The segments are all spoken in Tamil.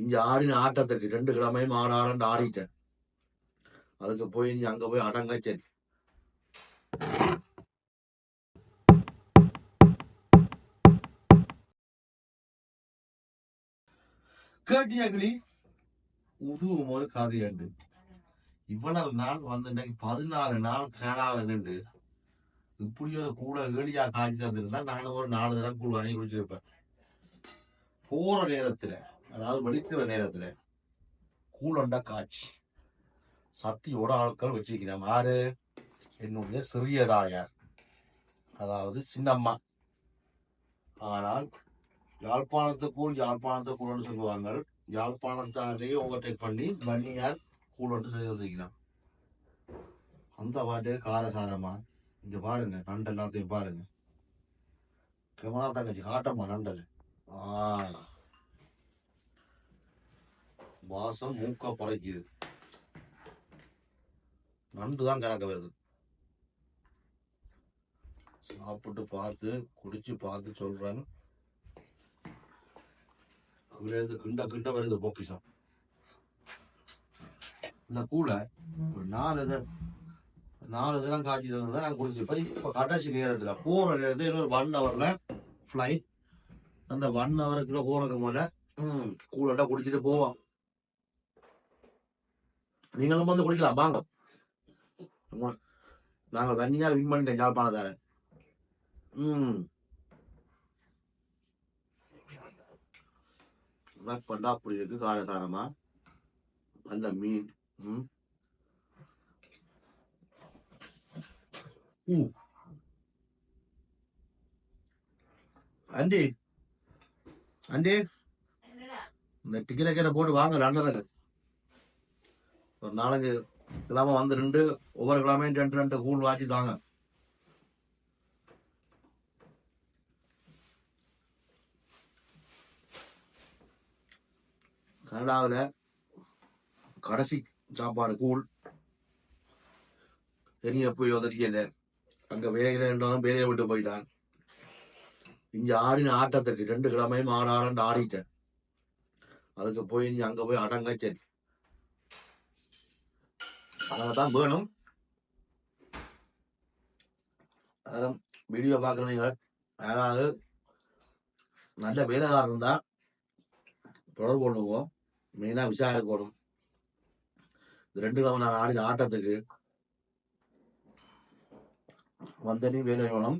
இங்க ஆடின ஆட்டத்துக்கு ரெண்டு கிழமையும் ஆட ஆடிட்டேன். அதுக்கு போய் நீ அங்க போய் அடங்க சரி கேட்டியா கிளி? உருவம் ஒரு கதையண்டு. இவ்வளவு நாள் வந்து இன்னைக்கு பதினாலு நாள் கேடாக நின்று இப்படி ஒரு கூட ஏழியா காய்ச்சி தந்திருந்தா நானும் ஒரு நாலு தடவை கூழ் வாங்கி குடிச்சிருப்பேன். போற நேரத்துல அதாவது வெடிக்கிற நேரத்தில் கூழண்டா காய்ச்சி சக்தியோட ஆட்கள் வச்சிருக்கிறேன் யாரு? என்னுடைய சிறியதாயார். அதாவது சின்னம்மா. ஆனால் யாழ்ப்பாணத்துக்குள் யாழ்ப்பாணத்துக்குள்னு சொல்லுவாங்க. யாழ்ப்பாணத்தாலே ஓவர்டேக் பண்ணி வன்னியார் கூழ் வந்து அந்த பாட்டு காரசாரமா? இங்க பாருங்க நண்டு எல்லாத்தையும் பாருங்க. கேமரா தங்கச்சி காட்டம்மா நண்டல். ஆ. வாசம் மூக்க பறைக்குது. நண்டு தான் கணக்க வருது. சாப்பிட்டு பார்த்து குடிச்சு பார்த்து சொல்றேன். இருந்து கிண்ட கிண்ட வருது பொக்கிஷம். இந்த கூலை ஒரு நாலு இதை நாலு தினம் காய்ச்சி தான் நான் குடிச்சிருப்பேன் இப்போ கடைசி நேரத்தில் போகிற நேரத்தில் இன்னொரு ஒன் ஹவரில் ஃப்ளைட் அந்த ஒன் ஹவருக்குள்ள போகிறதுக்கு முதல்ல ம் கூலண்டா குடிச்சிட்டு போவோம். நீங்களும் வந்து குடிக்கலாம் வாங்க. நாங்கள் வன்னியார் வின் பண்ணிட்டேன் யாழ்ப்பாணத்தார ம். பண்ணா அப்படி இருக்கு காரசாரமா. நல்ல மீன் ம். ஊ. Aunty aunty. இந்த டிக்கெட் கேட்ட போட்டு வாங்க லண்டனுக்கு ஒரு நாலஞ்சு கிழமை வந்து ரெண்டு ஒவ்வொரு கிழமையும் ரெண்டு ரெண்டு கூழ் வாங்கி தாங்க. கனடாவில் கடைசி சாப்பாடு கூழ். தெரிய போய் உதறியல அங்க வேலையில இருந்தாலும் வேலையை விட்டு போயிட்டான். இங்க ஆடின ஆட்டத்துக்கு ரெண்டு கிழமையும் ஆட ஆடண்டு ஆடிட்டேன். அதுக்கு போய் நீ அங்க போய் அடங்க சரி தான் வேணும். அதெல்லாம் வீடியோ பார்க்குறீங்க யாராவது நல்ல வேலைக்காரர் இருந்தால் தொடர்பு கொள்ளுவோம். மெயினாக விசாரிக்கணும் இது ரெண்டு கிழமை நான் ஆடின ஆட்டத்துக்கு வந்தனி வேலை வேணும்.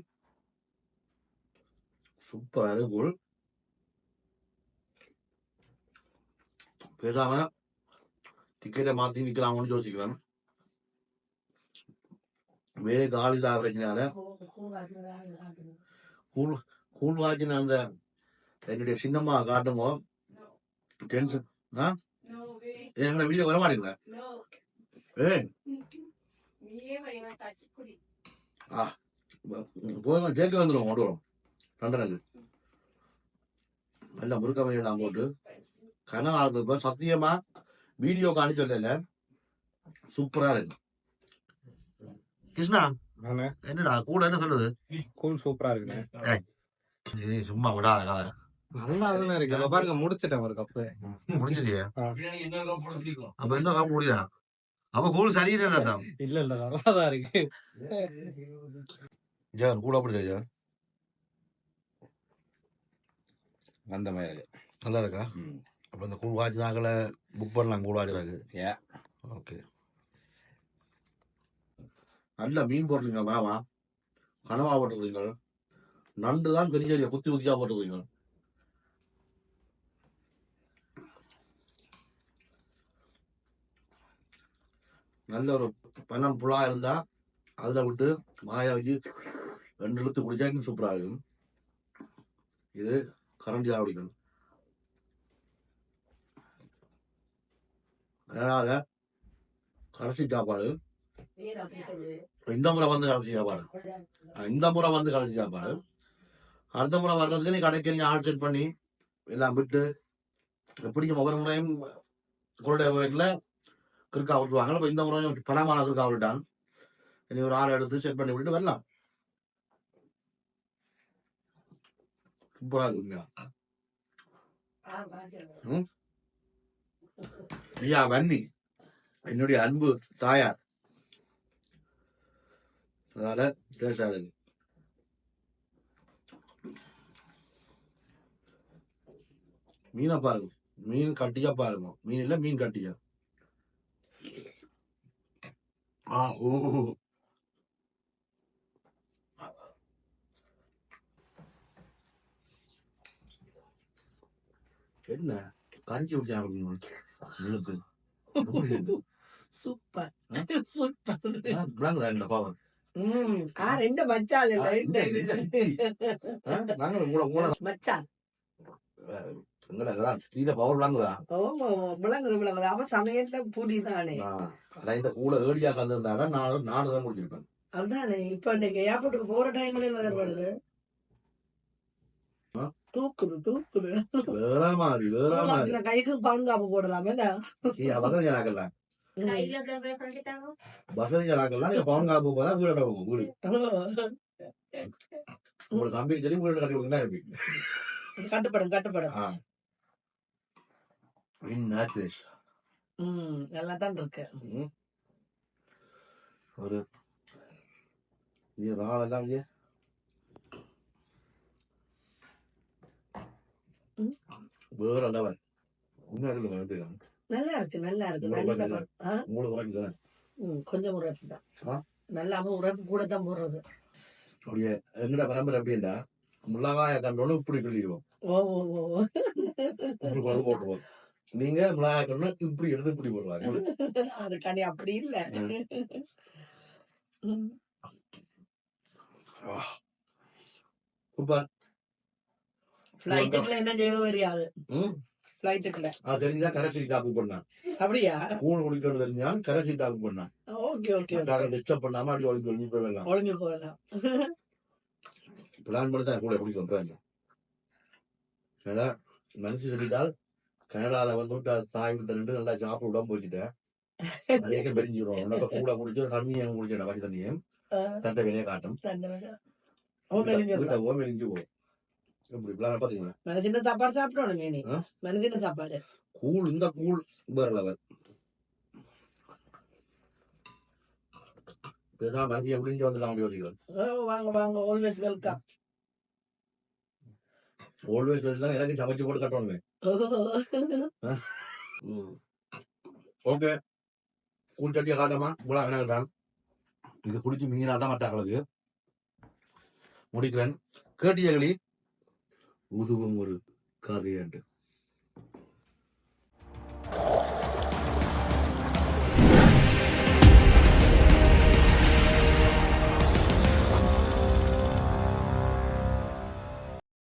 சூப்பர் அதுக்குள் பேசாம டிக்கெட்டை மாத்தி நிக்கலாம்னு யோசிக்கிறேன். வேலைக்கு ஆள் இல்லாத கூழ் கூழ் வாக்கின அந்த என்னுடைய சின்னம்மா காட்டுமோ? டென்ஷன் ஆ? எங்களை வீடியோ வர மாட்டேங்குது ஏ ஆ நீயே வடிவா வந்துடும் கொண்டு வரும் ரெண்டரை நல்ல முறுக்க எல்லாம் போட்டு. கனவு ஆகுது சத்தியமா வீடியோ காணி சொல்லல சூப்பரா இருக்கு. கிருஷ்ணா? நானே. என்னடா கூட என்ன சொல்லுது கூல் சூப்பரா இருக்குண்ணே. இது சும்மா விடாத நல்லா தானே இருக்கு. பாருங்க முடிச்சிட்டேன் ஒரு கப்பு முடிஞ்சிட்டியே? அப்ப என்ன காப்பு முடியா அப்ப கூழ் சரியில்லை இல்ல இல்ல நல்லா தான் இருக்கு. ஜான் கூட அப்படி ஜான் அந்த மாதிரி இருக்கு. நல்லா இருக்கா? அப்ப இந்த கூழ் வாட்சி நாங்கள புக் பண்ணலாம் கூழ் Yeah. ஓகே நல்ல மீன் போட்டுருங்க மேமா கனவா போட்டுக்கிறீங்க நண்டு தான் பெரிய பெரிய குத்தி குத்தியா போட்டுக்கிறீங்க நல்ல ஒரு பணம் புழா இருந்தா அதில் விட்டு மாயா வச்சு ரெண்டு இழுத்து குடிச்சா இன்னும் இருக்கும். இது கரண்டியா குடிக்கணும் அதனால கரைச்சி சாப்பாடு. இந்த முறை வந்து கடைசி சாப்பாடு இந்த முறை வந்து கடைசி சாப்பாடு அடுத்த முறை வர்றதுக்கு நீ கடைக்கு நீ ஆள் செட் பண்ணி எல்லாம் விட்டு எப்படியும் ஒவ்வொரு முறையும் குருடைய வீட்டில் கிறுக்கா விட்டுருவாங்க. இப்போ இந்த முறையும் பலமான கிறுக்கா விட்டான் நீ ஒரு ஆள் எடுத்து செட் பண்ணி விட்டு வரலாம். சூப்பரா இருக்கு உண்மையா. ஐயா வன்னி என்னுடைய அன்பு தாயார். அதனால டேஸ்டா இருக்கு மீனை பாருங்க. மீன் கட்டியா பாருங்க. மீன் இல்ல மீன் கட்டியா? ஆ ஓ. என்ன? கஞ்சி இழுக்கு சூப்பர்? சூப்பர். ஆ ரெண்டு மச்சான் மச்சான். தீர பவர் விளங்குதா? ஓமோ விளங்குது விளங்குது. அவ அதான் இந்த கூட ஏடியா கந்திருந்தாங்க நான் நானும் தான் முடிச்சிருப்பேன் அதுதானே இப்ப இன்னைக்கு ஏர்போர்ட்டுக்கு போற டைம்ல என்ன வருது? தூக்குது தூக்குது. வேற மாதிரி வேற மாதிரி. கைக்கு பாதுகாப்பு போடலாமே ஜனாக்கெல்லாம் கையில அப்படியே கட்டிட்டாங்க வசதி ஜனாக்கெல்லாம் நீங்க பவன் காப்பு போதா வீடு கட்ட போகும் வீடு. உங்களுக்கு கம்பெனி சொல்லி வீடு கட்டி கொடுங்க இருப்பீங்க கட்டுப்படும் கட்டுப்படும். ஆ. என்ன டேஸ்ட் ம் நல்லா தான் இருக்கு. ம். ஒரு இது ராளெல்லாம் இங்கே. ம். வேற லெவல் உண்மையாக சொல்லுங்க எப்படி? இருக்கு? நல்லா இருக்கு நல்லா இருக்கு நல்ல கொஞ்சம் உரைப்பு தான்? நல்லாம உரைப்பு கூட தான் போடுறது அப்படியே எங்கட பரம்பரை எப்படின்னா மிளகாய கண்டோன்னு இப்படி கிள்ளிடுவோம். ஓ ஓ இப்படி கொண்டு போட்டுருவோம். நீங்க மிளகாய கண்டோன்னு இப்படி எடுத்து இப்படி போடுவாங்க அது கனி அப்படி இல்ல. சூப்பர். ஃபிளைட்டுக்குள்ள என்ன செய்ய தெரியாது ம் ஃபிளைட்டுக்குள்ள அது தெரிஞ்சா டாப்பு பண்ணான். அப்படியா? கூழ் குடிக்கிறது தெரிஞ்சா கரைசி டாப்பு பண்ணான். ஓகே ஓகே டிஸ்டர்ப் பண்ணாம அப்படி ஒளிஞ்சு ஒளிஞ்சு போயிடலாம். ஒளிஞ்சு பிளான் பண்ணி தான் கூட எப்படி சொல்றாங்க ஏன்னா மனசு சொல்லிட்டால் கனடால வந்து விட்டு அது தாய் நின்று நல்லா சாப்பிட விடாம போச்சுட்டேன் நிறைய பெரிஞ்சிடும் உனக்கு கூட குடிச்சு தண்ணியும் குடிச்சேன் பச்சை தண்ணியும் தட்டை வெளியே காட்டும். தண்டனை. ஓ மெலிஞ்சிடலாம் வீட்டை ஓ மெலிஞ்சு போகும். இப்படி பிளான் பாத்தீங்களா? மனசின சாப்பாடு சாப்பிடணும் மீனி? மனசின சாப்பாடு. கூழ் இந்த கூழ் வேற லெவல் பேசாம மனசு எப்படிஞ்சு வந்து நான் யோசிக்கிறேன் ஓ, வாங்க வாங்க ஆல்வேஸ் வெல்கம் ஆல்வேஸ் தான் எனக்கு சமைச்சு போட்டு கட்டணுமே ஓகே. கூழ் சட்டியை காட்டாமா? இவ்வளோ வேணாம் இது பிடிச்சி மீனா தான் மட்டாக்களுக்கு முடிக்கிறேன். கேட்டியகளி உதுவும் ஒரு காதையாண்டு.